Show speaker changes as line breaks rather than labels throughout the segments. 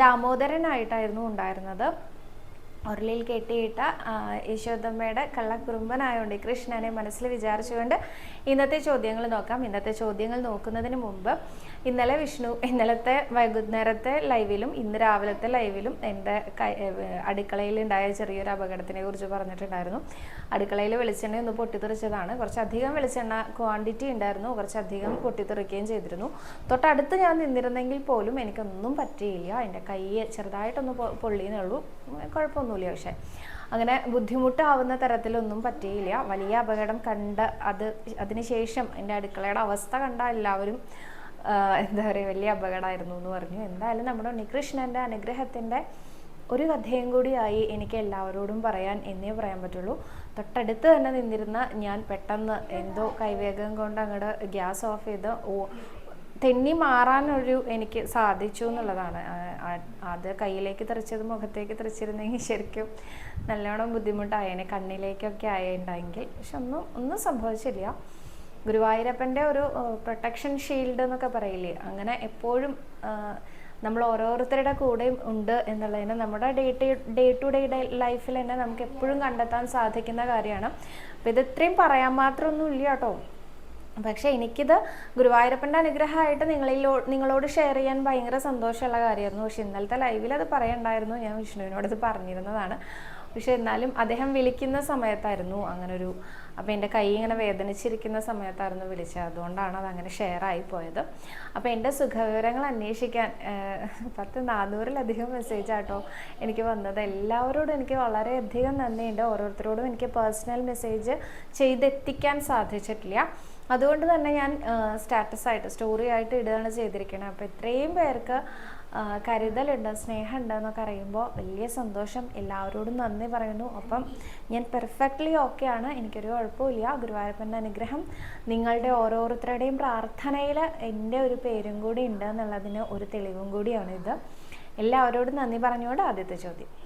ദാമോദരനായിട്ടായിരുന്നു ഉണ്ടായിരുന്നത്. ഉരുളിയിൽ കെട്ടിയിട്ട യശോദമ്മയുടെ കള്ളക്കുറുമ്പനായോണ്ട് കൃഷ്ണനെ മനസ്സിൽ വിചാരിച്ചുകൊണ്ട് ഇന്നത്തെ ചോദ്യങ്ങൾ നോക്കാം. ഇന്നത്തെ ചോദ്യങ്ങൾ നോക്കുന്നതിന് മുമ്പ് ഇന്നലെ വിഷ്ണു ഇന്നലത്തെ വൈകുന്നേരത്തെ ലൈവിലും ഇന്ന് രാവിലത്തെ ലൈവിലും എന്റെ അടുക്കളയിൽ ഉണ്ടായ ചെറിയൊരു അപകടത്തിനെ കുറിച്ച് പറഞ്ഞിട്ടുണ്ടായിരുന്നു. അടുക്കളയിൽ വെളിച്ചെണ്ണ ഒന്ന് പൊട്ടിത്തെറിച്ചതാണ്. കുറച്ചധികം വെളിച്ചെണ്ണ ക്വാണ്ടിറ്റി ഉണ്ടായിരുന്നു. കുറച്ചധികം പൊട്ടിത്തെറിക്കുകയും ചെയ്തിരുന്നു. തൊട്ടടുത്ത് ഞാൻ നിന്നിരുന്നെങ്കിൽ പോലും എനിക്കൊന്നും പറ്റിയില്ല. എന്റെ കൈ ചെറുതായിട്ടൊന്ന് പൊള്ളിയെന്നേ ഉള്ളൂ കുഴപ്പമൊന്നുമില്ല പക്ഷേ. അങ്ങനെ ബുദ്ധിമുട്ടാവുന്ന തരത്തിലൊന്നും പറ്റിയില്ല. വലിയ അപകടം കണ്ട് അത് അതിനുശേഷം എന്റെ അടുക്കളയുടെ അവസ്ഥ കണ്ട എല്ലാവരും എന്താ പറയുക വലിയ അപകടമായിരുന്നു എന്ന് പറഞ്ഞു. എന്തായാലും നമ്മുടെ ഉണ്ണികൃഷ്ണന്റെ അനുഗ്രഹത്തിന്റെ ഒരു കഥയും കൂടിയായി എനിക്ക് എല്ലാവരോടും പറയാൻ എന്നേ പറയാൻ പറ്റുള്ളൂ. തൊട്ടടുത്ത് തന്നെ നിന്നിരുന്ന ഞാൻ പെട്ടെന്ന് എന്തോ കൈവേഗം കൊണ്ട് അങ്ങോട്ട് ഗ്യാസ് ഓഫ് ചെയ്ത് ഓ തെന്നി മാറാനൊരു എനിക്ക് സാധിച്ചു എന്നുള്ളതാണ്. അത് കയ്യിലേക്ക് തെറിച്ചത് മുഖത്തേക്ക് തെറിച്ചിരുന്നെങ്കിൽ ശരിക്കും നല്ലോണം ബുദ്ധിമുട്ടായേനെ കണ്ണിലേക്കൊക്കെ ആയിട്ടുണ്ടെങ്കിൽ പക്ഷെ ഒന്നും ഒന്നും സംഭവിച്ചില്ല. ഗുരുവായൂരപ്പന്റെ ഒരു പ്രൊട്ടക്ഷൻ ഷീൽഡ് എന്നൊക്കെ പറയില്ലേ? അങ്ങനെ എപ്പോഴും നമ്മൾ ഓരോരുത്തരുടെ കൂടെയും ഉണ്ട് എന്നുള്ളതിന് നമ്മുടെ day to day to day ലൈഫിൽ തന്നെ നമുക്ക് എപ്പോഴും കണ്ടെത്താൻ സാധിക്കുന്ന കാര്യമാണ്. അപ്പം ഇത് ഇത്രയും പറയാൻ മാത്രമൊന്നും ഇല്ല കേട്ടോ. പക്ഷെ എനിക്കിത് ഗുരുവായൂരപ്പന്റെ അനുഗ്രഹമായിട്ട് നിങ്ങളിലോ നിങ്ങളോട് ഷെയർ ചെയ്യാൻ ഭയങ്കര സന്തോഷമുള്ള കാര്യമായിരുന്നു. പക്ഷെ ഇന്നലത്തെ ലൈവിൽ അത് പറയണ്ടായിരുന്നു. ഞാൻ വിഷ്ണുവിനോട് ഇത് പറഞ്ഞിരുന്നതാണ്. പക്ഷെ എന്നാലും അദ്ദേഹം വിളിക്കുന്ന സമയത്തായിരുന്നു അങ്ങനൊരു അപ്പോൾ എന്റെ കൈ ഇങ്ങനെ വേദനിച്ചിരിക്കുന്ന സമയത്തായിരുന്നു വിളിച്ചത്. അതുകൊണ്ടാണ് അത് അങ്ങനെ ഷെയർ ആയി പോയത്. അപ്പോൾ എന്റെ സുഖവിവരങ്ങൾ അന്വേഷിക്കാൻ പത്ത് നാനൂറിലധികം മെസ്സേജ് ആട്ടോ എനിക്ക് വന്നത്. എല്ലാവരോടും എനിക്ക് വളരെയധികം നന്ദിയുണ്ട്. ഓരോരുത്തരോടും എനിക്ക് പേഴ്സണൽ മെസ്സേജ് ചെയ്തെത്തിക്കാൻ സാധിച്ചിട്ടില്ല. അതുകൊണ്ട് തന്നെ ഞാൻ സ്റ്റാറ്റസ് ആയിട്ട് സ്റ്റോറി ആയിട്ട് ഇടുകയാണ് ചെയ്തിരിക്കുന്നത് അപ്പോൾ ഇത്രയും പേർക്ക് കരുതലുണ്ട് സ്നേഹമുണ്ട് എന്നൊക്കെ അറിയുമ്പോൾ വലിയ സന്തോഷം. എല്ലാവരോടും നന്ദി പറയുന്നു. അപ്പം ഞാൻ പെർഫെക്റ്റ്ലി ഓക്കെ ആണ്. എനിക്കൊരു കുഴപ്പമില്ല. ഗുരുവായൂരപ്പന്റെ അനുഗ്രഹം നിങ്ങളുടെ ഓരോരുത്തരുടെയും പ്രാർത്ഥനയിൽ എന്റെ ഒരു പേരും കൂടി ഉണ്ട് എന്നുള്ളതിന് ഒരു തെളിവും കൂടിയാണ് ഇത് എല്ലാവരോടും നന്ദി പറഞ്ഞുകൊണ്ട് ആദ്യത്തെ ചോദ്യം.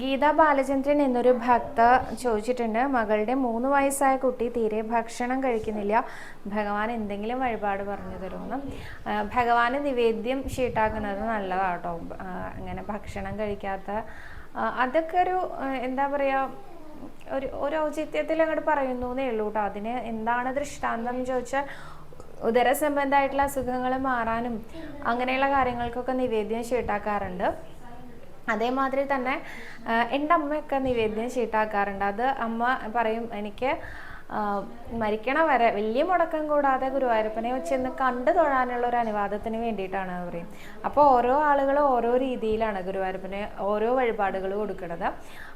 ഗീത ബാലചന്ദ്രൻ എന്നൊരു ഭക്ത ചോദിച്ചിട്ടുണ്ട് മകളുടെ മൂന്ന് വയസ്സായ കുട്ടി തീരെ ഭക്ഷണം കഴിക്കുന്നില്ല. ഭഗവാൻ എന്തെങ്കിലും വഴിപാട് പറഞ്ഞു തരുമെന്ന് ഭഗവാന് നിവേദ്യം ഷീട്ടാക്കുന്നത് നല്ലതാട്ടോ. അങ്ങനെ ഭക്ഷണം കഴിക്കാത്ത അതൊക്കെ ഒരു എന്താ പറയുക ഒരു ഒരു ഔചിത്യത്തിൽ അങ്ങോട്ട് പറയുന്നു എന്നേ ഉള്ളൂ കേട്ടോ അതിന് എന്താണ് ദൃഷ്ടാന്തം ചോദിച്ചാൽ ഉദര സംബന്ധമായിട്ടുള്ള അസുഖങ്ങൾ മാറാനും അങ്ങനെയുള്ള കാര്യങ്ങൾക്കൊക്കെ നിവേദ്യം ഷീട്ടാക്കാറുണ്ട്. അതേമാതിരി തന്നെ എന്റെ അമ്മയൊക്കെ നിവേദ്യം ചീട്ടാക്കാറുണ്ട്. അത് അമ്മ പറയും എനിക്ക് മരിക്കണ വരെ വലിയ മുടക്കം കൂടാതെ ഗുരുവായൂരപ്പനെ ചെന്ന് കണ്ടു തൊഴാനുള്ള ഒരു അനുവാദത്തിന് വേണ്ടിയിട്ടാണ് അവർ അപ്പോൾ ഓരോ ആളുകൾ ഓരോ രീതിയിലാണ് ഗുരുവായൂരപ്പനെ ഓരോ വഴിപാടുകൾ കൊടുക്കുന്നത്.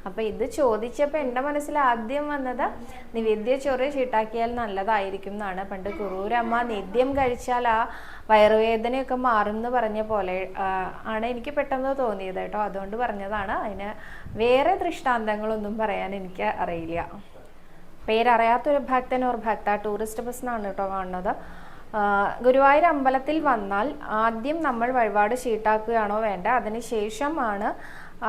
അപ്പോൾ ഇത് ചോദിച്ചപ്പോൾ എന്റെ മനസ്സിൽ ആദ്യം വന്നത് നിവേദ്യ ചോറ് ചീട്ടാക്കിയാൽ നല്ലതായിരിക്കും എന്നാണ്. പണ്ട് കുറൂരമ്മ നിത്യം കഴിച്ചാൽ ആ വയറുവേദനയൊക്കെ മാറും എന്ന് പറഞ്ഞ പോലെ ആണ് എനിക്ക് പെട്ടെന്ന് തോന്നിയത് കേട്ടോ. അതുകൊണ്ട് പറഞ്ഞതാണ്. അതിന് വേറെ ദൃഷ്ടാന്തങ്ങളൊന്നും പറയാൻ എനിക്ക് അറിയില്ല. പേരറിയാത്തൊരു ഭക്തൻ ഓർ ഭക്ത ടൂറിസ്റ്റ് ബസ് എന്നാണ് കേട്ടോ കാണുന്നത്. ഗുരുവായൂർ അമ്പലത്തിൽ വന്നാൽ ആദ്യം നമ്മൾ വഴിപാട് ഷീട്ടാക്കുകയാണോ വേണ്ട അതിന് ശേഷമാണ്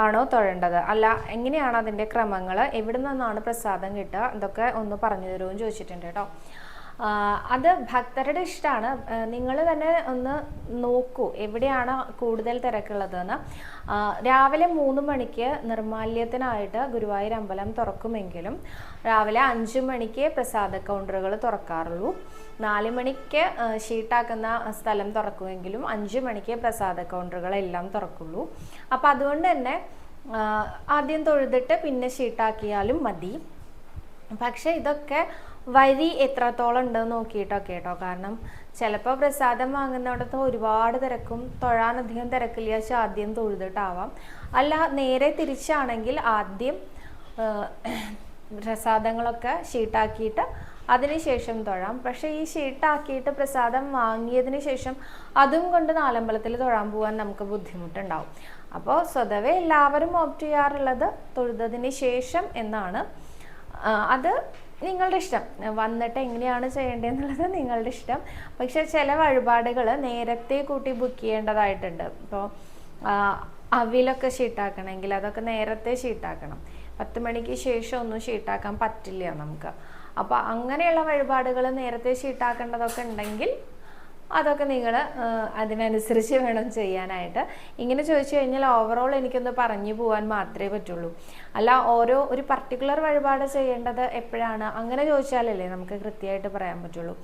ആണോ തൊഴേണ്ടത്? അല്ല എങ്ങനെയാണ് അതിന്റെ ക്രമങ്ങൾ എവിടെ നിന്നാണ് പ്രസാദം കിട്ടുക? ഇതൊക്കെ ഒന്ന് പറഞ്ഞു തരുമെന്ന് ചോദിച്ചിട്ടുണ്ട് കേട്ടോ അത് ഭക്തരുടെ ഇഷ്ടമാണ് നിങ്ങൾ തന്നെ ഒന്ന് നോക്കൂ എവിടെയാണ് കൂടുതൽ തിരക്കുള്ളതെന്ന്. രാവിലെ മൂന്ന് മണിക്ക് നിർമാല്യത്തിനായിട്ട് ഗുരുവായൂർ അമ്പലം തുറക്കുമെങ്കിലും രാവിലെ അഞ്ച് മണിക്ക് പ്രസാദ കൗണ്ടറുകൾ തുറക്കാറുള്ളൂ. നാല് മണിക്ക് ഷീട്ടാക്കുന്ന സ്ഥലം തുറക്കുമെങ്കിലും അഞ്ച് മണിക്ക് പ്രസാദ കൗണ്ടറുകളെല്ലാം തുറക്കുള്ളൂ. അപ്പം അതുകൊണ്ട് തന്നെ ആദ്യം തൊഴുതിട്ട് പിന്നെ ഷീട്ടാക്കിയാലും മതി. പക്ഷെ ഇതൊക്കെ വരി എത്രത്തോളം ഉണ്ടെന്ന് നോക്കിയിട്ടൊക്കെ കേട്ടോ. കാരണം ചിലപ്പോൾ പ്രസാദം വാങ്ങുന്നിടത്ത് ഒരുപാട് തിരക്കും തൊഴാനധികം തിരക്കില്ല പക്ഷെ ആദ്യം തൊഴുതിട്ടാവാം. അല്ല നേരെ തിരിച്ചാണെങ്കിൽ ആദ്യം പ്രസാദങ്ങളൊക്കെ ഷീട്ടാക്കിയിട്ട് അതിനുശേഷം തൊഴാം. പക്ഷേ ഈ ഷീട്ടാക്കിയിട്ട് പ്രസാദം വാങ്ങിയതിന് ശേഷം അതും കൊണ്ട് നാലമ്പലത്തിൽ തൊഴാൻ പോകാൻ നമുക്ക് ബുദ്ധിമുട്ടുണ്ടാവും. അപ്പോൾ സ്വതവേ എല്ലാവരും ഓപ്റ്റ് ചെയ്യാറുള്ളത് തൊഴുതതിന് ശേഷം എന്നാണ്. അത് നിങ്ങളുടെ ഇഷ്ടം. വന്നിട്ട് എങ്ങനെയാണ് ചെയ്യേണ്ടതെന്നുള്ളത് നിങ്ങളുടെ ഇഷ്ടം. പക്ഷെ ചില വഴിപാടുകൾ നേരത്തെ കൂട്ടി ബുക്ക് ചെയ്യേണ്ടതായിട്ടുണ്ട്. ഇപ്പോൾ അവിലൊക്കെ ഷീട്ടാക്കണമെങ്കിൽ അതൊക്കെ നേരത്തെ ഷീട്ടാക്കണം. പത്ത് മണിക്ക് ശേഷം ഒന്നും ഷീട്ടാക്കാൻ പറ്റില്ല നമുക്ക്. അപ്പോൾ അങ്ങനെയുള്ള വഴിപാടുകൾ നേരത്തെ ഷീട്ടാക്കേണ്ടതൊക്കെ ഉണ്ടെങ്കിൽ അതൊക്കെ നിങ്ങൾ അതിനനുസരിച്ച് വേണം ചെയ്യാനായിട്ട്. ഇങ്ങനെ ചോദിച്ചു കഴിഞ്ഞാൽ ഓവറോൾ എനിക്കൊന്ന് പറഞ്ഞു പോകാൻ മാത്രമേ പറ്റുള്ളൂ. അല്ല ഓരോ ഒരു പർട്ടിക്കുലർ വഴിപാട് ചെയ്യേണ്ടത് എപ്പോഴാണ്? അങ്ങനെ ചോദിച്ചാലല്ലേ നമുക്ക് കൃത്യമായിട്ട് പറയാൻ പറ്റുള്ളൂ.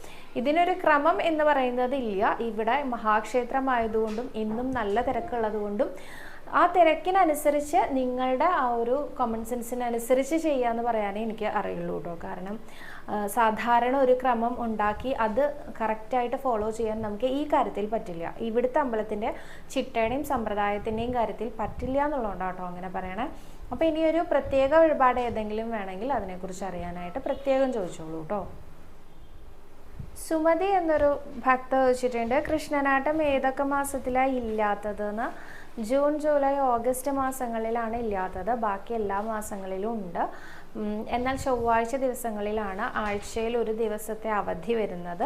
ഇതിനൊരു ക്രമം എന്ന് പറയുന്നത് ഇല്ല. ഇവിടെ മഹാക്ഷേത്രമായതുകൊണ്ടും ഇന്നും നല്ല തിരക്കുള്ളതുകൊണ്ടും ആ തിരക്കിനനുസരിച്ച് നിങ്ങളുടെ ആ ഒരു കോമൺ സെൻസിനനുസരിച്ച് ചെയ്യാന്ന് പറയാനേ എനിക്ക് അറിയുള്ളൂ കേട്ടോ. കാരണം സാധാരണ ഒരു ക്രമം ഉണ്ടാക്കി അത് കറക്റ്റായിട്ട് ഫോളോ ചെയ്യാൻ നമുക്ക് ഈ കാര്യത്തിൽ പറ്റില്ല. ഇവിടുത്തെ അമ്പലത്തിന്റെ ചിട്ടയുടെയും സമ്പ്രദായത്തിന്റെയും കാര്യത്തിൽ പറ്റില്ല എന്നുള്ളതുകൊണ്ടാണ് കേട്ടോ അങ്ങനെ പറയണേ. അപ്പോൾ ഇനി ഒരു പ്രത്യേക വഴിപാട് ഏതെങ്കിലും വേണമെങ്കിൽ അതിനെക്കുറിച്ച് അറിയാനായിട്ട് പ്രത്യേകം ചോദിച്ചോളൂ കേട്ടോ. സുമതി എന്നൊരു ഭക്ത ചോദിച്ചിട്ടുണ്ട് കൃഷ്ണനാട്ടം ഏതൊക്കെ മാസത്തിലാണ് ഇല്ലാത്തതെന്ന്? ജൂൺ ജൂലൈ ഓഗസ്റ്റ് മാസങ്ങളിലാണ് ഇല്ലാത്തത്. ബാക്കി എല്ലാ മാസങ്ങളിലും ഉണ്ട്. എന്നാൽ ചൊവ്വാഴ്ച ദിവസങ്ങളിലാണ് ആഴ്ചയിൽ ഒരു ദിവസത്തെ അവധി വരുന്നത്.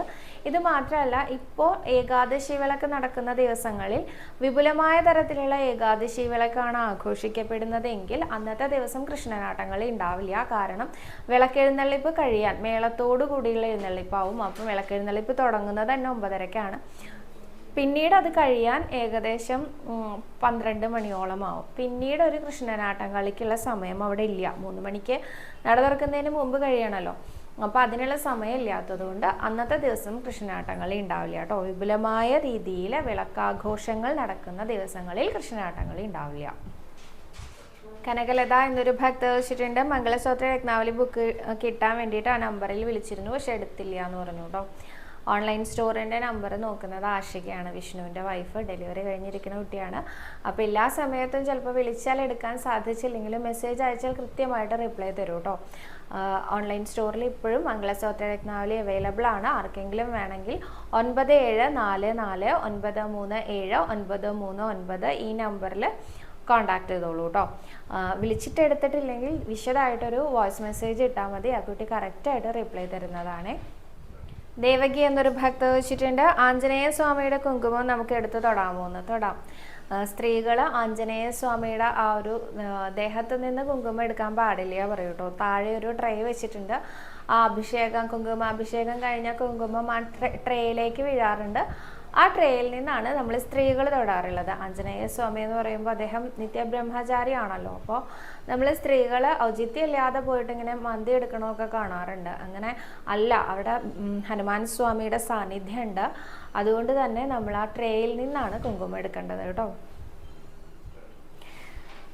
ഇത് മാത്രമല്ല ഇപ്പോൾ ഏകാദശി വിളക്ക് നടക്കുന്ന ദിവസങ്ങളിൽ വിപുലമായ തരത്തിലുള്ള ഏകാദശി വിളക്കാണ് ആഘോഷിക്കപ്പെടുന്നതെങ്കിൽ അന്നത്തെ ദിവസം കൃഷ്ണനാട്ടങ്ങൾ ഉണ്ടാവില്ല. കാരണം വിളക്കെഴുന്നള്ളിപ്പ് കഴിയാൻ മേളത്തോടു കൂടിയുള്ള എഴുന്നള്ളിപ്പാവും. അപ്പം വിളക്കെഴുന്നള്ളിപ്പ് തുടങ്ങുന്നത് തന്നെ ഒമ്പതരക്കാണ് പിന്നീട് അത് കഴിയാൻ ഏകദേശം പന്ത്രണ്ട് മണിയോളം ആവും പിന്നീട് ഒരു കൃഷ്ണനാട്ടം കളിക്കുള്ള സമയം അവിടെ ഇല്ല മൂന്ന് മണിക്ക് നട തുറക്കുന്നതിന് മുമ്പ് കഴിയണമല്ലോ അപ്പോൾ അതിനുള്ള സമയം ഇല്ലാത്തത് കൊണ്ട് അന്നത്തെ ദിവസം കൃഷ്ണനാട്ടങ്ങളി ഉണ്ടാവില്ല കേട്ടോ. വിപുലമായ രീതിയിൽ വിളക്കാഘോഷങ്ങൾ നടക്കുന്ന ദിവസങ്ങളിൽ കൃഷ്ണനാട്ടങ്ങളി ഉണ്ടാവില്ല. കനകലത എന്നൊരു ഭക്ത വെച്ചിട്ടുണ്ട്. മംഗളസൂത്ര രത്നാവലി ബുക്ക് കിട്ടാൻ വേണ്ടിയിട്ട് ആ നമ്പറിൽ വിളിച്ചിരുന്നു. പക്ഷെ എടുത്തില്ല എന്ന് പറഞ്ഞു കേട്ടോ. ഓൺലൈൻ സ്റ്റോറിന്റെ നമ്പർ നോക്കുന്നത് ആഷികയാണ്. വിഷ്ണുവിന്റെ വൈഫ് ഡെലിവറി കഴിഞ്ഞിരിക്കുന്ന കുട്ടിയാണ്. അപ്പോൾ എല്ലാ സമയത്തും ചിലപ്പോൾ വിളിച്ചാൽ എടുക്കാൻ സാധിച്ചില്ലെങ്കിലും മെസ്സേജ് അയച്ചാൽ കൃത്യമായിട്ട് റിപ്ലൈ തരും കേട്ടോ ഓൺലൈൻ സ്റ്റോറിൽ ഇപ്പോഴും മംഗളസൂത്ര രത്നാവലി അവൈലബിൾ ആണ്. ആർക്കെങ്കിലും വേണമെങ്കിൽ ഒൻപത് ഏഴ് നാല് നാല് ഒൻപത് മൂന്ന് ഏഴ് ഒൻപത് മൂന്ന് ഒൻപത് ഈ നമ്പറിൽ കോണ്ടാക്ട് ചെയ്തോളൂ കേട്ടോ വിളിച്ചിട്ട് എടുത്തിട്ടില്ലെങ്കിൽ വിശദമായിട്ടൊരു വോയിസ് മെസ്സേജ് ഇട്ടാൽ മതി. ആ കുട്ടി കറക്റ്റായിട്ട് റിപ്ലൈ തരുന്നതാണേ. ദേവകി എന്നൊരു ഭക്ത വെച്ചിട്ടുണ്ട്. ആഞ്ജനേയ സ്വാമിയുടെ കുങ്കുമം നമുക്ക് എടുത്ത് തൊടാമോ എന്ന് തൊടാം. സ്ത്രീകൾ ആഞ്ജനേയ സ്വാമിയുടെ ആ ഒരു ദേഹത്ത് നിന്ന് കുങ്കുമം എടുക്കാൻ പാടില്ല പറയൂ കേട്ടോ താഴെ ഒരു ട്രേ വെച്ചിട്ടുണ്ട്. ആ അഭിഷേകം കുങ്കുമാഭിഷേകം കഴിഞ്ഞ കുങ്കുമം ആ ട്രേയിലേക്ക് വീഴാറുണ്ട്. ആ ട്രേയിൽ നിന്നാണ് നമ്മൾ സ്ത്രീകൾ തൊടാറുള്ളത്. ആഞ്ജനേയ സ്വാമി എന്ന് പറയുമ്പോൾ അദ്ദേഹം നിത്യബ്രഹ്മചാരി ആണല്ലോ അപ്പോൾ നമ്മൾ സ്ത്രീകൾ ഔചിത്യമില്ലാതെ പോയിട്ട് ഇങ്ങനെ മന്തി എടുക്കണമൊക്കെ കാണാറുണ്ട്. അങ്ങനെ അല്ല അവിടെ ഹനുമാൻ സ്വാമിയുടെ സാന്നിധ്യം ഉണ്ട് അതുകൊണ്ട് തന്നെ നമ്മൾ ആ ട്രേയിൽ നിന്നാണ് കുങ്കുമം എടുക്കേണ്ടത് കേട്ടോ.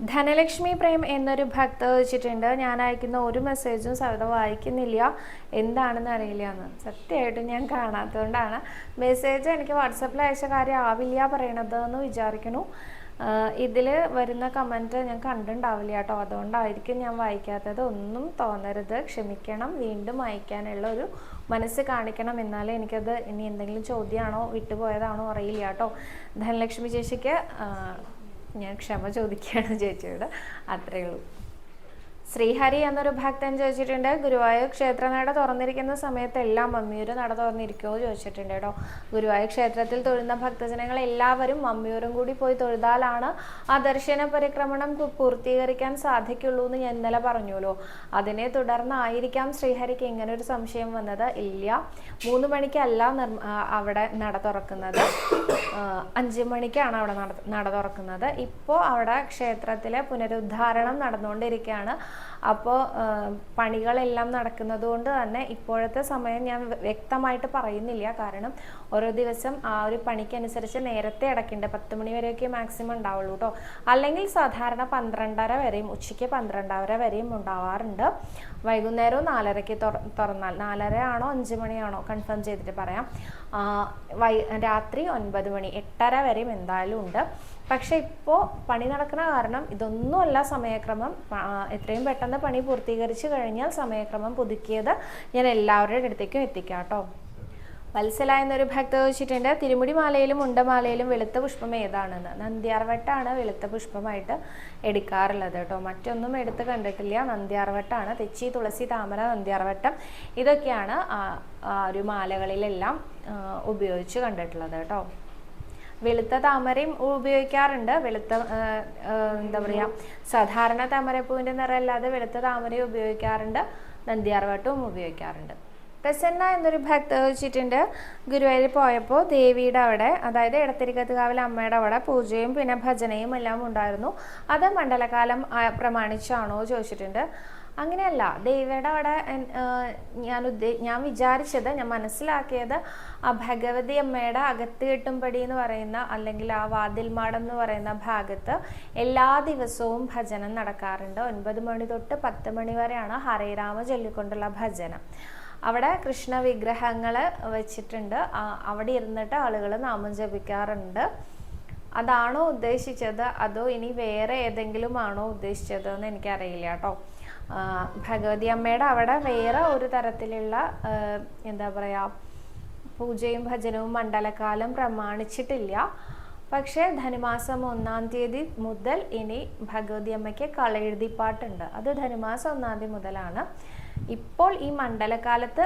ധനലക്ഷ്മി പ്രേം എന്നൊരു ഭക്ത വെച്ചിട്ടുണ്ട്. ഞാൻ അയക്കുന്ന ഒരു മെസ്സേജും സവിത വായിക്കുന്നില്ല. എന്താണെന്ന് അറിയില്ല എന്ന്. സത്യമായിട്ടും ഞാൻ കാണാത്തതുകൊണ്ടാണ്. മെസ്സേജ് എനിക്ക് വാട്സപ്പിൽ അയച്ച കാര്യം ആവില്ല പറയണത് എന്ന് വിചാരിക്കുന്നു. ഇതിൽ വരുന്ന കമന്റ് ഞാൻ കണ്ടിട്ടുണ്ടാവില്ല കേട്ടോ. അതുകൊണ്ടായിരിക്കും ഞാൻ വായിക്കാത്തത്. ഒന്നും തോന്നരുത്. ക്ഷമിക്കണം. വീണ്ടും അയക്കാനുള്ള ഒരു മനസ്സ് കാണിക്കണം. എന്നാലേ എനിക്കത് ഇനി എന്തെങ്കിലും ചോദ്യമാണോ വിട്ടുപോയതാണോ അറിയില്ല കേട്ടോ. ധനലക്ഷ്മി ചേച്ചിക്ക് ഞാൻ ക്ഷമ ചോദിക്കുകയാണ് ചേച്ചിയോട്. അത്രയേ ഉള്ളൂ. ശ്രീഹരി എന്നൊരു ഭക്തൻ ചോദിച്ചിട്ടുണ്ട് ഗുരുവായൂർ ക്ഷേത്രനട തുറന്നിരിക്കുന്ന സമയത്ത് എല്ലാം മമ്മിയൂർ നട തുറന്നിരിക്കുമോ ചോദിച്ചിട്ടുണ്ട് കേട്ടോ. ഗുരുവായൂർ ക്ഷേത്രത്തിൽ തൊഴുന്ന ഭക്തജനങ്ങൾ എല്ലാവരും മമ്മിയൂരും കൂടി പോയി തൊഴുതാലാണ് ആ ദർശന പരിക്രമണം പൂർത്തീകരിക്കാൻ സാധിക്കുള്ളൂ എന്ന് ഞാൻ ഇന്നലെ പറഞ്ഞുല്ലോ അതിനെ തുടർന്നായിരിക്കാം ശ്രീഹരിക്ക് ഇങ്ങനെ ഒരു സംശയം വന്നത്. ഇല്ല മൂന്ന് മണിക്കല്ല അവിടെ നട തുറക്കുന്നത്. അഞ്ച് മണിക്കാണ് അവിടെ നട നട തുറക്കുന്നത്. ഇപ്പോൾ അവിടെ ക്ഷേത്രത്തിലെ പുനരുദ്ധാരണം നടന്നുകൊണ്ടിരിക്കുകയാണ്. അപ്പോൾ പണികളെല്ലാം നടക്കുന്നത് കൊണ്ട് തന്നെ ഇപ്പോഴത്തെ സമയം ഞാൻ വ്യക്തമായിട്ട് പറയുന്നില്ല. കാരണം ഓരോ ദിവസം ആ ഒരു പണിക്കനുസരിച്ച് നേരത്തെ അടയ്ക്കേണ്ട പത്ത് മണി വരെയൊക്കെ മാക്സിമം ഉണ്ടാവുള്ളൂ കേട്ടോ അല്ലെങ്കിൽ സാധാരണ പന്ത്രണ്ടര വരെയും ഉച്ചയ്ക്ക് പന്ത്രണ്ടര വരെയും ഉണ്ടാവാറുണ്ട്. വൈകുന്നേരവും നാലരയ്ക്ക് തുറ തുറന്നാൽ നാലര ആണോ അഞ്ച് മണിയാണോ കൺഫേം ചെയ്തിട്ട് പറയാം. രാത്രി ഒൻപത് മണി എട്ടര വരെയും എന്തായാലും ഉണ്ട്. പക്ഷെ ഇപ്പോൾ പണി നടക്കുന്ന കാരണം ഇതൊന്നുമല്ല സമയക്രമം. എത്രയും പെട്ടെന്ന് പണി പൂർത്തീകരിച്ച് കഴിഞ്ഞാൽ സമയക്രമം പുതുക്കിയത് ഞാൻ എല്ലാവരുടെ അടുത്തേക്കും എത്തിക്കാം കേട്ടോ. വത്സല എന്നൊരു ഭക്ത ചോദിച്ചിട്ടുണ്ട് തിരുമുടി മാലയിലും ഉണ്ടമാലയിലും വെളുത്ത പുഷ്പം ഏതാണെന്ന്? നന്ദ്യാർവട്ടാണ് വെളുത്ത പുഷ്പമായിട്ട് എടുക്കാറുള്ളത് കേട്ടോ. മറ്റൊന്നും എടുത്ത് കണ്ടിട്ടില്ല. നന്ദ്യാർവട്ടാണ് തെച്ചി തുളസി താമര നന്ദ്യാർവട്ടം ഇതൊക്കെയാണ് ഒരു മാലകളിലെല്ലാം ഉപയോഗിച്ച് കണ്ടിട്ടുള്ളത് കേട്ടോ. വെളുത്ത താമരയും ഉപയോഗിക്കാറുണ്ട്. വെളുത്ത എന്താ പറയുക സാധാരണ താമരപ്പൂവിന്റെ നിറമല്ലാതെ വെളുത്ത താമരയും ഉപയോഗിക്കാറുണ്ട്. നന്ദിയാർവട്ടവും ഉപയോഗിക്കാറുണ്ട്. പ്രസന്ന എന്നൊരു ഭക്ത വെച്ചിട്ടുണ്ട്. ഗുരുവായൂർ പോയപ്പോൾ ദേവിയുടെ അവിടെ അതായത് ഇടത്തിരിക്കത്തുകാവിലെ അമ്മയുടെ അവിടെ പൂജയും പിന്നെ ഭജനയും എല്ലാം ഉണ്ടായിരുന്നു. അത് മണ്ഡലകാലം പ്രമാണിച്ചാണോ ചോദിച്ചിട്ടുണ്ട്. അങ്ങനെയല്ല ദേവിയുടെ അവിടെ ഞാൻ ഉദ്ദേ ഞാൻ വിചാരിച്ചത് ഞാൻ മനസ്സിലാക്കിയത് ആ ഭഗവതി അമ്മയുടെ അകത്ത് കെട്ടുംപടി എന്ന് പറയുന്ന അല്ലെങ്കിൽ ആ വാതിൽമാടം എന്ന് പറയുന്ന ഭാഗത്ത് എല്ലാ ദിവസവും ഭജനം നടക്കാറുണ്ട്. ഒൻപത് മണി തൊട്ട് പത്ത് മണി വരെയാണ് ഹരേരാമ ചൊല്ലിക്കൊണ്ടുള്ള ഭജനം. അവിടെ കൃഷ്ണ വിഗ്രഹങ്ങൾ വെച്ചിട്ടുണ്ട് അവിടെ ഇരുന്നിട്ട് ആളുകൾ നാമം ജപിക്കാറുണ്ട്. അതാണോ ഉദ്ദേശിച്ചത്? അതോ ഇനി വേറെ ഏതെങ്കിലും ആണോ ഉദ്ദേശിച്ചത് എന്ന് എനിക്കറിയില്ല കേട്ടോ. ഭഗവതി അമ്മയുടെ അവിടെ വേറെ ഒരു തരത്തിലുള്ള എന്താ പറയുക പൂജയും ഭജനവും മണ്ഡലകാലം പ്രമാണിച്ചിട്ടില്ല. പക്ഷേ ധനുമാസം ഒന്നാം തീയതി മുതൽ ഇനി ഭഗവതി അമ്മയ്ക്ക് കളയെഴുതിപ്പാട്ടുണ്ട്. അത് ധനുമാസം ഒന്നാം തീയതി മുതലാണ്. ഇപ്പോൾ ഈ മണ്ഡലകാലത്ത്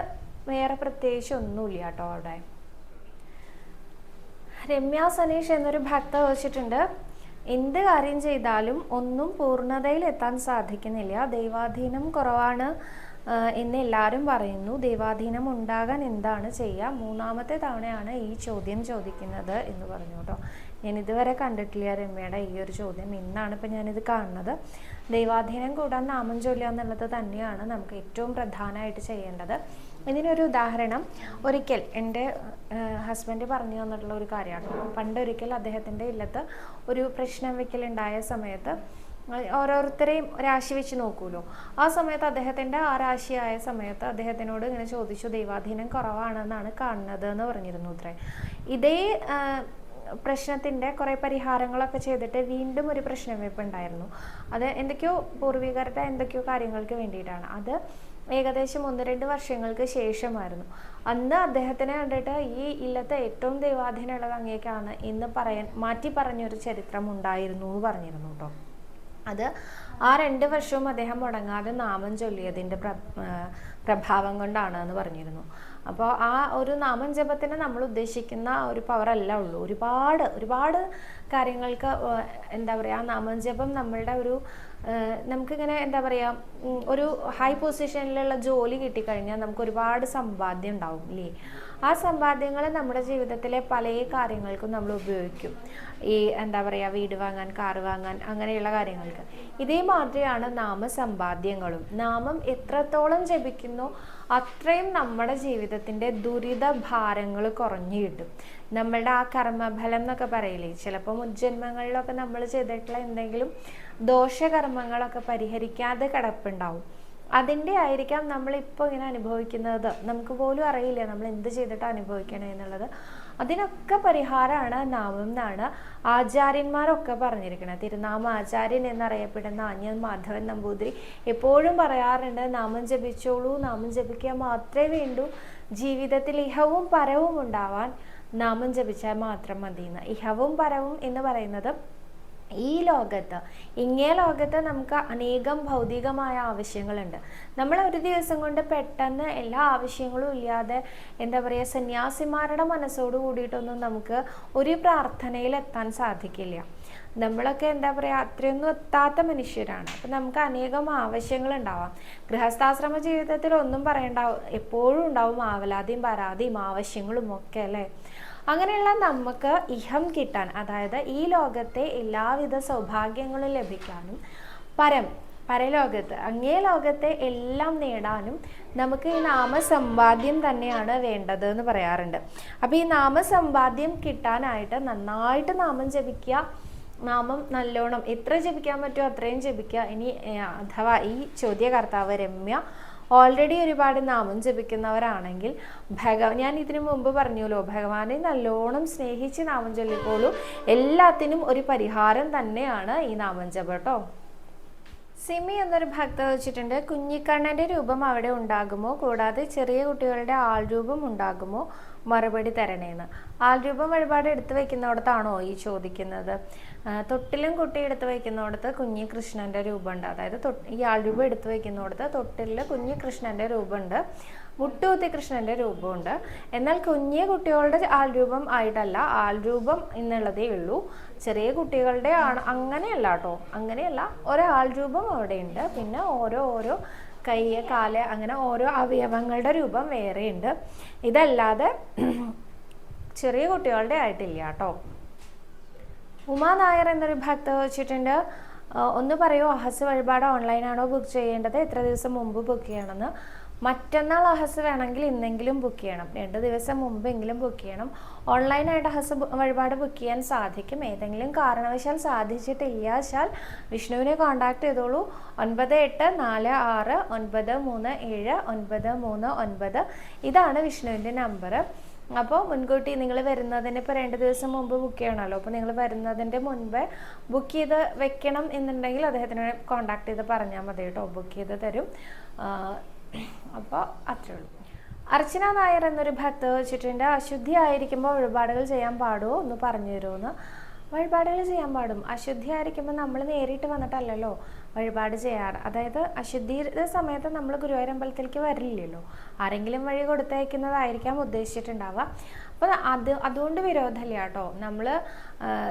വേറെ പ്രത്യേകിച്ച് ഒന്നുമില്ല കേട്ടോ അവിടെ. രമ്യ സനീഷ് എന്നൊരു ഭക്ത ചോദിച്ചിട്ടുണ്ട്. എന്ത് കാര്യം ചെയ്താലും ഒന്നും പൂർണതയിൽ എത്താൻ സാധിക്കുന്നില്ല. ദൈവാധീനം കുറവാണ് എന്ന് എല്ലാവരും പറയുന്നു. ദൈവാധീനം ഉണ്ടാകാൻ എന്താണ് ചെയ്യുക? മൂന്നാമത്തെ തവണയാണ് ഈ ചോദ്യം ചോദിക്കുന്നത് എന്ന് പറഞ്ഞു കേട്ടോ. ഞാൻ ഇതുവരെ കണ്ടിട്ടില്ല രമ്യയുടെ ഈ ഒരു ചോദ്യം. ഇന്നാണ് ഇപ്പം ഞാനിത് കാണുന്നത്. ദൈവാധീനം കൂടാൻ നാമം ചൊല്ലുക എന്നുള്ളത് തന്നെയാണ് നമുക്ക് ഏറ്റവും പ്രധാനമായിട്ട് ചെയ്യേണ്ടത്. ഇതിനൊരു ഉദാഹരണം. ഒരിക്കൽ എന്റെ ഹസ്ബൻഡ് പറഞ്ഞു തന്നിട്ടുള്ള ഒരു കാര്യമാണ്. പണ്ടൊരിക്കൽ അദ്ദേഹത്തിന്റെ ഇല്ലത്ത് ഒരു പ്രശ്നം വെക്കലുണ്ടായ സമയത്ത് ഓരോരുത്തരെയും രാശി വെച്ച് നോക്കൂലോ? ആ സമയത്ത് അദ്ദേഹത്തിന്റെ ആ രാശിയായ സമയത്ത് അദ്ദേഹത്തിനോട് ഇങ്ങനെ ചോദിച്ചു ദൈവാധീനം കുറവാണെന്നാണ് കാണുന്നത് എന്ന് പറഞ്ഞിരുന്നു അത്രേ. ഇതേ പ്രശ്നത്തിന്റെ കുറേ പരിഹാരങ്ങളൊക്കെ ചെയ്തിട്ട് വീണ്ടും ഒരു പ്രശ്നം ഉണ്ടായിരുന്നു. അത് എന്തൊക്കെയോ പൂർവികരുടെ എന്തൊക്കെയോ കാര്യങ്ങൾക്ക് വേണ്ടിയിട്ടാണ്. അത് ഏകദേശം ഒന്ന് രണ്ട് വർഷങ്ങൾക്ക് ശേഷമായിരുന്നു. അന്ന് അദ്ദേഹത്തിനെ കണ്ടിട്ട് ഈ ഇല്ലത്തെ ഏറ്റവും ദൈവാധീനമുള്ളത് അങ്ങേക്കാണ് എന്ന് പറയാൻ മാറ്റി പറഞ്ഞൊരു ചരിത്രം ഉണ്ടായിരുന്നു എന്ന് പറഞ്ഞിരുന്നു കേട്ടോ. അത് ആ രണ്ട് വർഷവും അദ്ദേഹം മുടങ്ങാതെ നാമം ചൊല്ലിയതിന്റെ പ്ര പ്രഭാവം കൊണ്ടാണ് എന്ന് പറഞ്ഞിരുന്നു. അപ്പോൾ ആ ഒരു നാമം ജപത്തിന് നമ്മൾ ഉദ്ദേശിക്കുന്ന ഒരു പവർ അല്ല ഉള്ളൂ. ഒരുപാട് ഒരുപാട് കാര്യങ്ങൾക്ക് എന്താ പറയുക ആ നാമം ജപം നമ്മളുടെ ഒരു നമുക്കിങ്ങനെ എന്താ പറയുക ഒരു ഹൈ പൊസിഷനിലുള്ള ജോലി കിട്ടിക്കഴിഞ്ഞാൽ നമുക്ക് ഒരുപാട് സമ്പാദ്യം ഉണ്ടാവും ഇല്ലേ? ആ സമ്പാദ്യങ്ങൾ നമ്മുടെ ജീവിതത്തിലെ പല കാര്യങ്ങൾക്കും നമ്മൾ ഉപയോഗിക്കും. ഈ എന്താ പറയുക വീട് വാങ്ങാൻ കാറ് വാങ്ങാൻ അങ്ങനെയുള്ള കാര്യങ്ങൾക്ക്. ഇതേമാതിരിയാണ് നാമസമ്പാദ്യങ്ങളും. നാമം എത്രത്തോളം ജപിക്കുന്നു അത്രയും നമ്മുടെ ജീവിതത്തിന്റെ ദുരിത ഭാരങ്ങൾ കുറഞ്ഞു കിട്ടും. നമ്മളുടെ ആ കർമ്മഫലം എന്നൊക്കെ പറയില്ലേ ചിലപ്പോൾ മുജ്ജന്മങ്ങളിലൊക്കെ നമ്മൾ ചെയ്തിട്ടുള്ള എന്തെങ്കിലും ദോഷകർമ്മങ്ങളൊക്കെ പരിഹരിക്കാതെ കിടപ്പുണ്ടാവും. അതിന്റെ ആയിരിക്കാം നമ്മളിപ്പോൾ ഇങ്ങനെ അനുഭവിക്കുന്നത്. നമുക്ക് പോലും അറിയില്ല നമ്മൾ എന്ത് ചെയ്തിട്ട് അനുഭവിക്കണേ എന്നുള്ളത്. അതിനൊക്കെ പരിഹാരമാണ് നാമം എന്നാണ് ആചാര്യന്മാരൊക്കെ പറഞ്ഞിരിക്കുന്നത് തിരുനാമ ആചാര്യൻ എന്നറിയപ്പെടുന്ന ആഞ്ഞൻ മാധവൻ നമ്പൂതിരി എപ്പോഴും പറയാറുണ്ട് നാമം ജപിച്ചോളൂ നാമം ജപിക്കാൻ മാത്രമേ വേണ്ടൂ. ജീവിതത്തിൽ ഇഹവും പരവും ഉണ്ടാവാൻ നാമം ജപിച്ചാൽ മാത്രം മതി ഇഹവും പരവും എന്ന് പറയുന്നത് ഈ ലോകത്ത് ഇങ്ങേ ലോകത്ത് നമുക്ക് അനേകം ഭൗതികമായ ആവശ്യങ്ങളുണ്ട്. നമ്മൾ ഒരു ദിവസം കൊണ്ട് പെട്ടെന്ന് എല്ലാ ആവശ്യങ്ങളും ഇല്ലാതെ എന്താ പറയുക സന്യാസിമാരുടെ മനസ്സോട് കൂടിയിട്ടൊന്നും നമുക്ക് ഒരു പ്രാർത്ഥനയിൽ എത്താൻ സാധിക്കില്ല. നമ്മളൊക്കെ എന്താ പറയുക അത്രയൊന്നും എത്താത്ത മനുഷ്യരാണ്. അപ്പം നമുക്ക് അനേകം ആവശ്യങ്ങൾ ഉണ്ടാവാം. ഗൃഹസ്ഥാശ്രമ ജീവിതത്തിൽ ഒന്നും പറയണ്ട എപ്പോഴും ഉണ്ടാവും ആവലാതിയും പരാതിയും ആവശ്യങ്ങളും ഒക്കെ അല്ലേ? അങ്ങനെയുള്ള നമുക്ക് ഇഹം കിട്ടാൻ അതായത് ഈ ലോകത്തെ എല്ലാവിധ സൗഭാഗ്യങ്ങളും ലഭിക്കാനും പരം പരലോകത്ത് അങ്ങേ ലോകത്തെ എല്ലാം നേടാനും നമുക്ക് ഈ നാമസമ്പാദ്യം തന്നെയാണ് വേണ്ടത് എന്ന് പറയാറുണ്ട്. അപ്പോൾ ഈ നാമസമ്പാദ്യം കിട്ടാനായിട്ട് നന്നായിട്ട് നാമം ജപിക്കുക നാമം നല്ലോണം എത്ര ജപിക്കാൻ പറ്റുമോ അത്രയും ജപിക്കുക. ഇനി അഥവാ ഈ ചോദ്യകർത്താവ് രമ്യ ഓൾറെഡി ഒരുപാട് നാമം ജപിക്കുന്നവരാണെങ്കിൽ ഭഗ ഞാൻ ഇതിനു മുമ്പ് പറഞ്ഞല്ലോ ഭഗവാനെ നല്ലോണം സ്നേഹിച്ച് നാമം ചൊല്ലിക്കോളൂ. എല്ലാത്തിനും ഒരു പരിഹാരം തന്നെയാണ് ഈ നാമം ജപം കേട്ടോ സിമി എന്നൊരു ഭക്ത വെച്ചിട്ടുണ്ട് കുഞ്ഞിക്കണ്ണന്റെ രൂപം അവിടെ ഉണ്ടാകുമോ? കൂടാതെ ചെറിയ കുട്ടികളുടെ ആൾരൂപം ഉണ്ടാകുമോ? മറുപടി തരണേന്ന്. ആൾരൂപം വഴിപാട് എടുത്തു വെക്കുന്നിടത്താണോ ഈ ചോദിക്കുന്നത്? തൊട്ടിലും കുട്ടി എടുത്തു വയ്ക്കുന്നിടത്ത് കുഞ്ഞി കൃഷ്ണന്റെ രൂപമുണ്ട്. അതായത് ഈ ആൾരൂപം എടുത്തു വയ്ക്കുന്നിടത്ത് തൊട്ടിലിൽ കുഞ്ഞി കൃഷ്ണന്റെ രൂപമുണ്ട്. മുട്ടുകുത്തി കൃഷ്ണന്റെ രൂപമുണ്ട്. എന്നാൽ കുഞ്ഞിയ കുട്ടികളുടെ ആൾരൂപം ആയിട്ടല്ല. ആൾരൂപം എന്നുള്ളതേ ഉള്ളൂ. ചെറിയ കുട്ടികളുടെ ആണ്. അങ്ങനെയല്ല കേട്ടോ. അങ്ങനെയല്ല. ഒരാൾ രൂപം അവിടെയുണ്ട്. പിന്നെ ഓരോ ഓരോ കൈ കാൽ അങ്ങനെ ഓരോ അവയവങ്ങളുടെ രൂപം വേറെയുണ്ട്. ഇതല്ലാതെ ചെറിയ കുട്ടികളുടെ ആയിട്ടില്ല കേട്ടോ. ഉമാ നായർ എന്നൊരു ഭക്ത വെച്ചിട്ടുണ്ട്. ഒന്ന് പറയൂ അഹസ് വഴിപാട് ഓൺലൈനാണോ ബുക്ക് ചെയ്യേണ്ടത്? എത്ര ദിവസം മുമ്പ് ബുക്ക് ചെയ്യണമെന്ന്? മറ്റന്നാൾ അഹസ് വേണമെങ്കിൽ ഇന്നെങ്കിലും ബുക്ക് ചെയ്യണം. രണ്ട് ദിവസം മുമ്പെങ്കിലും ബുക്ക് ചെയ്യണം. ഓൺലൈനായിട്ട് അഹസ് വഴിപാട് ബുക്ക് ചെയ്യാൻ സാധിക്കും. ഏതെങ്കിലും കാരണവശാൽ സാധിച്ചിട്ടില്ലാച്ചാൽ വിഷ്ണുവിനെ കോൺടാക്ട് ചെയ്തോളൂ. ഒൻപത് എട്ട് നാല് ആറ് ഒൻപത് മൂന്ന് ഏഴ് ഒൻപത് മൂന്ന് ഒൻപത്. ഇതാണ് വിഷ്ണുവിന്റെ നമ്പർ അപ്പോൾ മുൻകൂട്ടി നിങ്ങൾ വരുന്നതിന് ഇപ്പോൾ രണ്ട് ദിവസം മുമ്പ് ബുക്ക് ചെയ്യണമല്ലോ. അപ്പോൾ നിങ്ങൾ വരുന്നതിന്റെ മുൻപ് ബുക്ക് ചെയ്ത് വെക്കണം എന്നുണ്ടെങ്കിൽ അദ്ദേഹത്തിനെ കോൺടാക്ട് ചെയ്ത് പറഞ്ഞാൽ മതി കേട്ടോ. ബുക്ക് ചെയ്ത് തരും. അപ്പോൾ അത്രേ ഉള്ളൂ. അർച്ചന നായർ എന്നൊരു ഭക്ത വെച്ചിട്ടുണ്ട് അശുദ്ധി ആയിരിക്കുമ്പോൾ വഴിപാടുകൾ ചെയ്യാൻ പാടുമോ? ഒന്ന് പറഞ്ഞു തരുമോ എന്ന് വഴിപാടുകൾ ചെയ്യാൻ പാടും. അശുദ്ധി ആയിരിക്കുമ്പോൾ നമ്മൾ നേരിട്ട് വന്നിട്ടല്ലല്ലോ. വഴിപാട് ചെയ്യാറ്. അതായത് അശുദ്ധിയുടെ സമയത്ത് നമ്മൾ ഗുരുവായൂർ അമ്പലത്തിലേക്ക് വരില്ലല്ലോ. ആരെങ്കിലും വഴി കൊടുത്തയക്കുന്നതായിരിക്കാം ഉദ്ദേശിച്ചിട്ടുണ്ടാവുക. അപ്പോൾ അത് അതുകൊണ്ട് വിരോധമില്ല കേട്ടോ. നമ്മൾ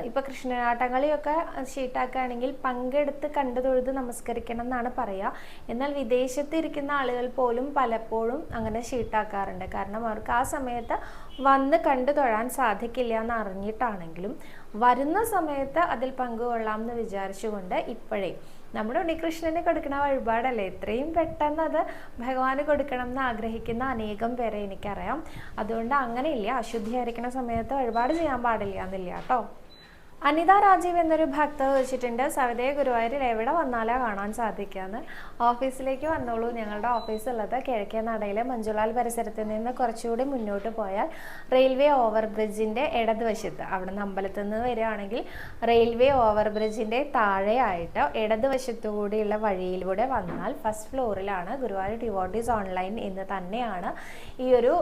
ഇപ്പോൾ കൃഷ്ണനാട്ടങ്ങളിയൊക്കെ ഷീട്ടാക്കുകയാണെങ്കിൽ പങ്കെടുത്ത് കണ്ടു തൊഴുത് നമസ്കരിക്കണം എന്നാണ് പറയുക എന്നാൽ വിദേശത്ത് ഇരിക്കുന്ന ആളുകൾ പോലും പലപ്പോഴും അങ്ങനെ ഷീട്ടാക്കാറുണ്ട്. കാരണം അവർക്ക് ആ സമയത്ത് വന്ന് കണ്ടു തൊഴാൻ സാധിക്കില്ല എന്ന് അറിഞ്ഞിട്ടാണെങ്കിലും വരുന്ന സമയത്ത് അതിൽ പങ്കുകൊള്ളാം എന്ന് വിചാരിച്ചുകൊണ്ട് ഇപ്പോഴേ നമ്മുടെ ഉണ്ണികൃഷ്ണന് കൊടുക്കണ വഴിപാടല്ലേ? എത്രയും പെട്ടെന്ന് അത് ഭഗവാന് കൊടുക്കണം എന്ന് ആഗ്രഹിക്കുന്ന അനേകം പേരെ എനിക്കറിയാം. അതുകൊണ്ട് അങ്ങനെയില്ല അശുദ്ധിയായിരിക്കുന്ന സമയത്ത് വഴിപാട് ചെയ്യാൻ പാടില്ല എന്നില്ല കേട്ടോ. അനിത രാജീവ് എന്നൊരു ഭക്ത വെച്ചിട്ടുണ്ട്. സവിതയ ഗുരുവായൂരിൽ എവിടെ വന്നാലേ കാണാൻ സാധിക്കാന്ന്. ഓഫീസിലേക്ക് വന്നോളൂ. ഞങ്ങളുടെ ഓഫീസ് ഉള്ളത് കിഴക്കേ നടയിലെ മഞ്ജുലാൽ പരിസരത്ത് നിന്ന് കുറച്ചുകൂടി മുന്നോട്ട് പോയാൽ റെയിൽവേ ഓവർ ബ്രിഡ്ജിന്റെ ഇടതുവശത്ത് അവിടെ നിന്ന് അമ്പലത്തിൽ നിന്ന് വരികയാണെങ്കിൽ റെയിൽവേ ഓവർ ബ്രിഡ്ജിന്റെ താഴെയായിട്ട് ഇടതുവശത്തു കൂടിയുള്ള വഴിയിലൂടെ വന്നാൽ ഫസ്റ്റ് ഫ്ലോറിലാണ് ഗുരുവായൂർ ഡിവോട്ടീസ് ഓൺലൈൻ എന്ന് തന്നെയാണ് ഈ ഒരു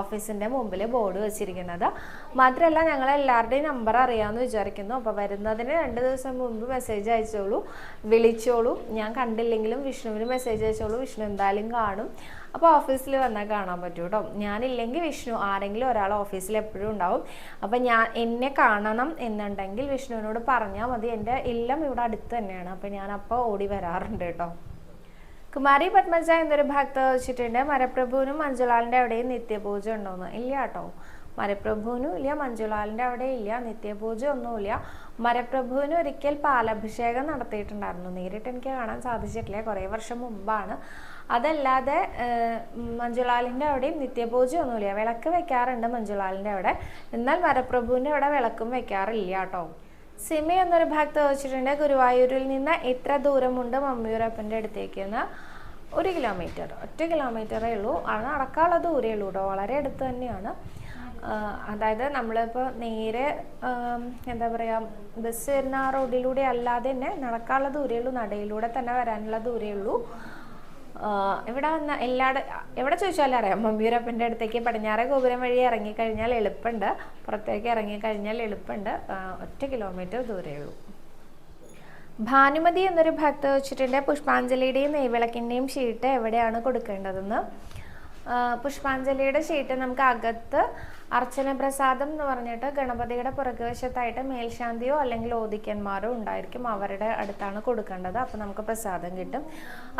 ഓഫീസിന്റെ മുമ്പിൽ ബോർഡ് വെച്ചിരിക്കുന്നത്. മാത്രമല്ല ഞങ്ങളെല്ലാവരുടെയും നമ്പർ അറിയാമെന്ന് വിചാരിക്കുന്നു. അപ്പോൾ വരുന്നതിന് രണ്ട് ദിവസം മുമ്പ് മെസ്സേജ് അയച്ചോളൂ. വിളിച്ചോളൂ. ഞാൻ കണ്ടില്ലെങ്കിലും വിഷ്ണുവിന് മെസ്സേജ് അയച്ചോളൂ. വിഷ്ണു എന്തായാലും കാണും. അപ്പോൾ ഓഫീസിൽ വന്നാൽ കാണാൻ പറ്റും കേട്ടോ ഞാനില്ലെങ്കിൽ വിഷ്ണു ആരെങ്കിലും ഒരാൾ ഓഫീസിൽ എപ്പോഴും ഉണ്ടാവും. അപ്പോൾ ഞാൻ എന്നെ കാണണം എന്നുണ്ടെങ്കിൽ വിഷ്ണുവിനോട് പറഞ്ഞാൽ മതി. എന്റെ ഇല്ലം ഇവിടെ അടുത്ത് തന്നെയാണ്. അപ്പോൾ ഞാൻ അപ്പോൾ ഓടി വരാറുണ്ട് കേട്ടോ കുമാരി പത്മജ എന്നൊരു ഭക്ത വെച്ചിട്ടുണ്ട് മരപ്രഭുവിനും മഞ്ജുലാലിന്റെ അവിടെയും നിത്യപൂജ ഉണ്ടോന്ന്? ഇല്ല കേട്ടോ മരപ്രഭുവിനും ഇല്ല മഞ്ജുലാലിന്റെ അവിടെ ഇല്ല നിത്യപൂജ ഒന്നുമില്ല. മരപ്രഭുവിന് ഒരിക്കൽ പാലഭിഷേകം നടത്തിയിട്ടുണ്ടായിരുന്നു. നേരിട്ട് എനിക്ക് കാണാൻ സാധിച്ചിട്ടില്ല. കുറേ വർഷം മുമ്പാണ്. അതല്ലാതെ മഞ്ജുലാലിന്റെ അവിടെയും നിത്യപൂജ ഒന്നുമില്ല. വിളക്ക് വെക്കാറുണ്ട് മഞ്ജുലാലിന്റെ അവിടെ. എന്നാൽ മരപ്രഭുവിന്റെ അവിടെ വിളക്കും വെക്കാറില്ല കേട്ടോ. സിമി എന്നൊരു ഭക്ത ചോദിച്ചിട്ടുണ്ട് ഗുരുവായൂരിൽ നിന്ന് എത്ര ദൂരമുണ്ട് മമ്മിയൂരപ്പന്റെ അടുത്തേക്ക് എന്ന്. ഒരു കിലോമീറ്റർ. ഒറ്റ കിലോമീറ്ററേ ഉള്ളൂ. അത് നടക്കാനുള്ള ദൂരേ ഉള്ളൂ കേട്ടോ. വളരെ അടുത്ത് തന്നെയാണ്. അതായത് നമ്മളിപ്പോൾ നേരെ എന്താ പറയുക ബസ് വരുന്ന ആ റോഡിലൂടെ അല്ലാതെ തന്നെ നടക്കാനുള്ള ദൂരേ ഉള്ളൂ നടയിലൂടെ തന്നെ വരാനുള്ള ദൂരേ ഉള്ളൂ. ഇവിടെ വന്ന എല്ലാ എവിടെ ചോദിച്ചാലും അറിയാം. മമ്മിയൂരപ്പന്റെ അടുത്തേക്ക് പടിഞ്ഞാറേ ഗോപുരം വഴി ഇറങ്ങിക്കഴിഞ്ഞാൽ എളുപ്പമുണ്ട്. പുറത്തേക്ക് ഇറങ്ങിക്കഴിഞ്ഞാൽ എളുപ്പമുണ്ട്. ഒറ്റ കിലോമീറ്റർ ദൂരേ ഉള്ളൂ. ഭാനുമതി എന്നൊരു ഭക്ത വെച്ചിട്ടുണ്ട്. പുഷ്പാഞ്ജലിയുടെയും നെയ്വിളക്കിന്റെയും ഷീട്ട് എവിടെയാണ് കൊടുക്കേണ്ടതെന്ന്? പുഷ്പാഞ്ജലിയുടെ ഷീറ്റ് നമുക്ക് അകത്ത് അർച്ചന പ്രസാദം എന്ന് പറഞ്ഞിട്ട് ഗണപതിയുടെ പുറകുവശത്തായിട്ട് മേൽശാന്തിയോ അല്ലെങ്കിൽ ഓദിക്കന്മാരോ ഉണ്ടായിരിക്കും. അവരുടെ അടുത്താണ് കൊടുക്കേണ്ടത്. അപ്പോൾ നമുക്ക് പ്രസാദം കിട്ടും.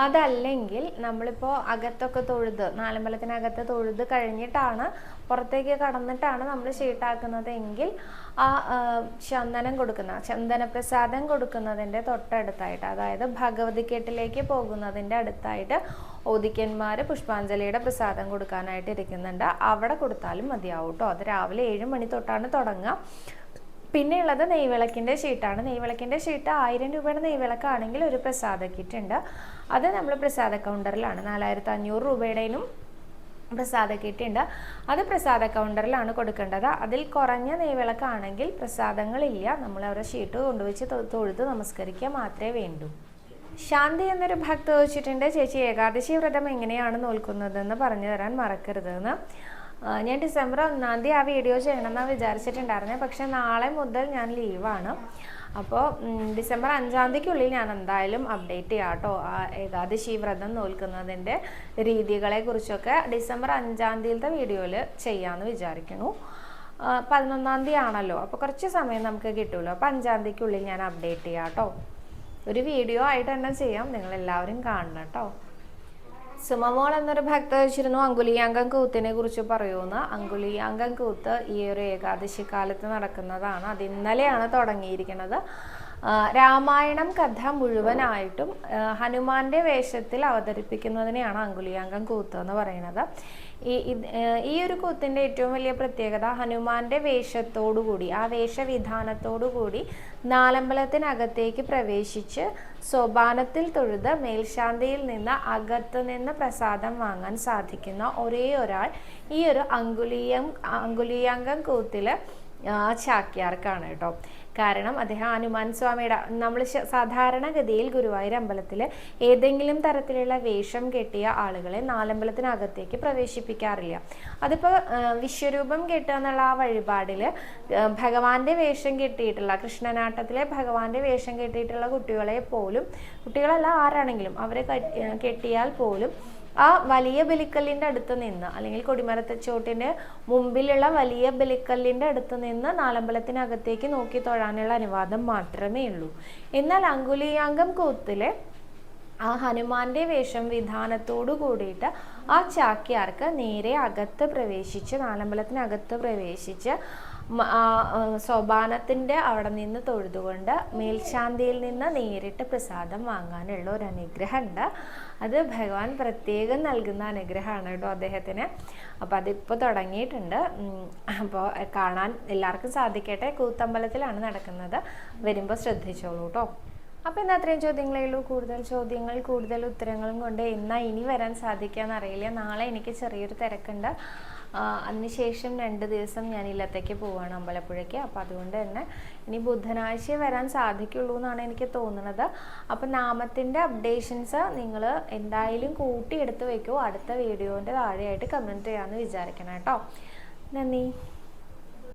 അതല്ലെങ്കിൽ നമ്മളിപ്പോൾ അകത്തൊക്കെ തൊഴുത് നാലമ്പലത്തിനകത്ത് തൊഴുത് കഴിഞ്ഞിട്ടാണ് പുറത്തേക്ക് കടന്നിട്ടാണ് നമ്മൾ ഷീട്ടാക്കുന്നത് എങ്കിൽ ആ ആ, ചന്ദനം കൊടുക്കുന്ന ചന്ദന പ്രസാദം കൊടുക്കുന്നതിന്റെ തൊട്ടടുത്തായിട്ട് അതായത് ഭഗവതി ഭഗവതിക്കെട്ടിലേക്ക് പോകുന്നതിന്റെ അടുത്തായിട്ട് ഓദിക്കന്മാർ പുഷ്പാഞ്ജലിയുടെ പ്രസാദം കൊടുക്കാനായിട്ട് ഇരിക്കുന്നുണ്ട് അവിടെ കൊടുത്താലും മതിയാവും കേട്ടോ അത് രാവിലെ ഏഴ് മണി തൊട്ടാണ് തുടങ്ങുക. പിന്നെയുള്ളത് നെയ്വിളക്കിന്റെ ഷീട്ടാണ് നെയ്വിളക്കിന്റെ ഷീട്ട് ആയിരം രൂപയുടെ നെയ്വിളക്കാണെങ്കിൽ ഒരു പ്രസാദ കിറ്റ് ഉണ്ട് അത് നമ്മൾ പ്രസാദ കൗണ്ടറിലാണ്. നാലായിരത്തി അഞ്ഞൂറ് രൂപയുടേനും പ്രസാദ കിറ്റ് ഉണ്ട് അത് പ്രസാദ കൗണ്ടറിലാണ് കൊടുക്കേണ്ടത്. അതിൽ കുറഞ്ഞ നെയ്വിളക്കാണെങ്കിൽ പ്രസാദങ്ങളില്ല. നമ്മൾ അവരുടെ ഷീട്ട് കൊണ്ടുവച്ച് തൊഴുത് നമസ്കരിക്കുക മാത്രമേ വേണ്ടൂ. ശാന്തി എന്നൊരു ഭക്ത ചോദിച്ചിട്ടുണ്ട് ചേച്ചി ഏകാദശി വ്രതം എങ്ങനെയാണ് നോൽക്കുന്നതെന്ന് പറഞ്ഞു തരാൻ മറക്കരുതെന്ന്. ഞാൻ ഡിസംബർ ഒന്നാം തീയതി ആ വീഡിയോ ചെയ്യണമെന്നാണ് വിചാരിച്ചിട്ടുണ്ടായിരുന്നത് പക്ഷെ നാളെ മുതൽ ഞാൻ ലീവാണ്. അപ്പോൾ ഡിസംബർ അഞ്ചാം തീയതിക്കുള്ളിൽ ഞാൻ എന്തായാലും അപ്ഡേറ്റ് ചെയ്യാം കേട്ടോ. ആ ഏകാദശി വ്രതം നോൽക്കുന്നതിന്റെ രീതികളെ കുറിച്ചൊക്കെ ഡിസംബർ അഞ്ചാം തീയതിയിലത്തെ വീഡിയോയിൽ ചെയ്യാമെന്ന് വിചാരിക്കുന്നു. പതിനൊന്നാം തീയതി ആണല്ലോ. അപ്പോൾ കുറച്ച് സമയം നമുക്ക് കിട്ടുമല്ലോ. അപ്പോൾ അഞ്ചാം തീയതിക്കുള്ളിൽ ഞാൻ അപ്ഡേറ്റ് ചെയ്യാം കേട്ടോ. ഒരു വീഡിയോ ആയിട്ട് തന്നെ ചെയ്യാം. നിങ്ങൾ എല്ലാവരും കാണണം കേട്ടോ. സുമമോൾ എന്നൊരു ഭക്ത വെച്ചിരുന്നു. അങ്കുലിയാങ്കം കൂത്തിനെ കുറിച്ച് പറയുമെന്ന് അങ്കുലിയാങ്കം കൂത്ത് ഈ ഒരു ഏകാദശി കാലത്ത് നടക്കുന്നതാണ്. അത് ഇന്നലെയാണ് തുടങ്ങിയിരിക്കുന്നത്. രാമായണം കഥ മുഴുവനായിട്ടും ഹനുമാന്റെ വേഷത്തിൽ അവതരിപ്പിക്കുന്നതിനെയാണ് അങ്കുലിയാങ്കം കൂത്ത് എന്ന് പറയുന്നത്. ഈ ഒരു കൂത്തിന്റെ ഏറ്റവും വലിയ പ്രത്യേകത ഹനുമാന്റെ വേഷത്തോടുകൂടി ആ വേഷവിധാനത്തോടുകൂടി നാലമ്പലത്തിനകത്തേക്ക് പ്രവേശിച്ച് സോപാനത്തിൽ തൊഴുത് മേൽശാന്തിയിൽ നിന്ന് അകത്തു നിന്ന് പ്രസാദം വാങ്ങാൻ സാധിക്കുന്ന ഒരേ ഒരാൾ ഈ ഒരു അങ്കുലീയം അങ്കുലീയാങ്കം കൂത്തിൽ ചാക്യാർക്കാണ് കേട്ടോ. കാരണം അദ്ദേഹം ഹനുമാൻ സ്വാമിയുടെ നമ്മൾ സാധാരണഗതിയിൽ ഗുരുവായൂർ അമ്പലത്തിൽ ഏതെങ്കിലും തരത്തിലുള്ള വേഷം കെട്ടിയ ആളുകളെ നാലമ്പലത്തിനകത്തേക്ക് പ്രവേശിപ്പിക്കാറില്ല. അതിപ്പോൾ വിശ്വരൂപം കെട്ടുക എന്നുള്ള ആ വഴിപാടിൽ ഭഗവാന്റെ വേഷം കെട്ടിയിട്ടുള്ള കൃഷ്ണനാട്ടത്തിലെ ഭഗവാന്റെ വേഷം കെട്ടിയിട്ടുള്ള കുട്ടികളെ പോലും കുട്ടികളല്ല ആരാണെങ്കിലും അവരെ കെട്ടിയാൽ പോലും ആ വലിയ ബലിക്കല്ലിന്റെ അടുത്ത് നിന്ന് അല്ലെങ്കിൽ കൊടിമരത്തെ കൊടിമരത്തച്ചോട്ടിന്റെ മുമ്പിലുള്ള വലിയ ബലിക്കല്ലിന്റെ അടുത്ത് നിന്ന് നാലമ്പലത്തിനകത്തേക്ക് നോക്കി തൊഴാനുള്ള അനുവാദം മാത്രമേ ഉള്ളൂ. എന്നാൽ അങ്കുലിയാങ്കം കൂത്തിലെ ആ ഹനുമാന്റെ വേഷം വിധാനത്തോടു കൂടിയിട്ട് ആ ചാക്യാർക്ക് നേരെ അകത്ത് പ്രവേശിച്ച് നാലമ്പലത്തിനകത്ത് പ്രവേശിച്ച് സോപാനത്തിന്റെ അവിടെ നിന്ന് തൊഴുതുകൊണ്ട് മേൽശാന്തിയിൽ നിന്ന് നേരിട്ട് പ്രസാദം വാങ്ങാനുള്ള ഒരു അനുഗ്രഹമുണ്ട്. അത് ഭഗവാൻ പ്രത്യേകം നൽകുന്ന അനുഗ്രഹമാണ് കേട്ടോ അദ്ദേഹത്തിന്. അപ്പോൾ അതിപ്പോൾ തുടങ്ങിയിട്ടുണ്ട്. അപ്പോൾ കാണാൻ എല്ലാവർക്കും സാധിക്കട്ടെ. കൂത്തമ്പലത്തിലാണ് നടക്കുന്നത്. വരുമ്പോൾ ശ്രദ്ധിച്ചോളൂ കേട്ടോ. അപ്പോൾ ഇന്ന് അത്രയും ചോദ്യങ്ങളേ ഉള്ളൂ. കൂടുതൽ ചോദ്യങ്ങൾ കൂടുതൽ ഉത്തരങ്ങളും കൊണ്ട് എന്നാ ഇനി വരാൻ സാധിക്കുക എന്നറിയില്ല നാളെ എനിക്ക് ചെറിയൊരു തിരക്കുണ്ട്. അതിനുശേഷം രണ്ട് ദിവസം ഞാൻ ഇല്ലത്തേക്ക് പോവാണ് അമ്പലപ്പുഴയ്ക്ക്. അപ്പോൾ അതുകൊണ്ട് തന്നെ ഇനി ബുധനാഴ്ച വരാൻ സാധിക്കുള്ളൂ എന്നാണ് എനിക്ക് തോന്നുന്നത് അപ്പോൾ നാമത്തിന്റെ അപ്ഡേഷൻസ് നിങ്ങൾ എന്തായാലും കൂട്ടിയെടുത്ത് വയ്ക്കുമോ അടുത്ത വീഡിയോന്റെ താഴെയായിട്ട് കമന്റ് ചെയ്യാമെന്ന് വിചാരിക്കണം കേട്ടോ. നന്ദി.